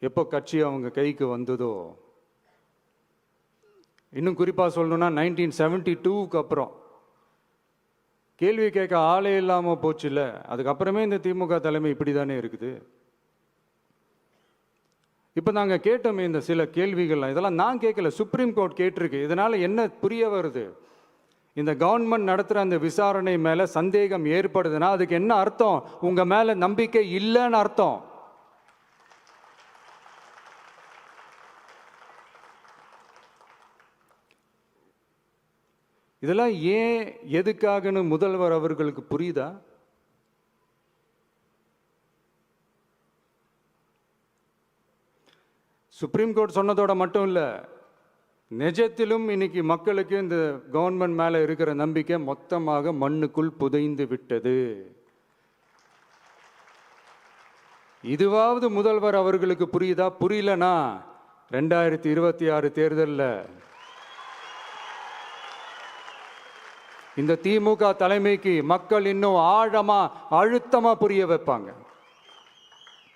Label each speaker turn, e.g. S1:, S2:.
S1: எப்போ கட்சி அவங்க கைக்கு வந்ததோ? இன்னும் குறிப்பாக சொல்லணும்னா நைன்டீன் செவன்டி டூவுக்கு அப்புறம். கேள்வி கேட்க ஆளே இல்லாமல் போச்சுல்ல? அதுக்கப்புறமே இந்த திமுக தலைமை இப்படி தானே இருக்குது? இப்போ நாங்கள் கேட்டோமே இந்த சில கேள்விகள்லாம். இதெல்லாம் நான் கேட்கல சுப்ரீம் கோர்ட் கேட்டிருக்கு. இதனால் என்ன புரிய வருது? இந்த கவர்மெண்ட் நடத்துகிற அந்த விசாரணை மேலே சந்தேகம் ஏற்படுதுன்னா அதுக்கு என்ன அர்த்தம்? உங்கள் மேலே நம்பிக்கை இல்லைன்னு அர்த்தம். இதெல்லாம் ஏன் எதுக்காகன்னு முதல்வர் அவர்களுக்கு புரியுதா? சுப்ரீம் கோர்ட் சொன்னதோட மட்டும் இல்லை நிஜத்திலும் இன்னைக்கு மக்களுக்கு இந்த கவர்மெண்ட் மேலே இருக்கிற நம்பிக்கை மொத்தமாக மண்ணுக்குள் புதைந்து விட்டது. இதுவாவது முதல்வர் அவர்களுக்கு புரியுதா? புரியலனா ரெண்டாயிரத்தி இருபத்தி ஆறு தேர்தலில் இந்த திமுக தலைமைக்கு மக்கள் இன்னும் ஆழமாக அழுத்தமாக புரிய வைப்பாங்க.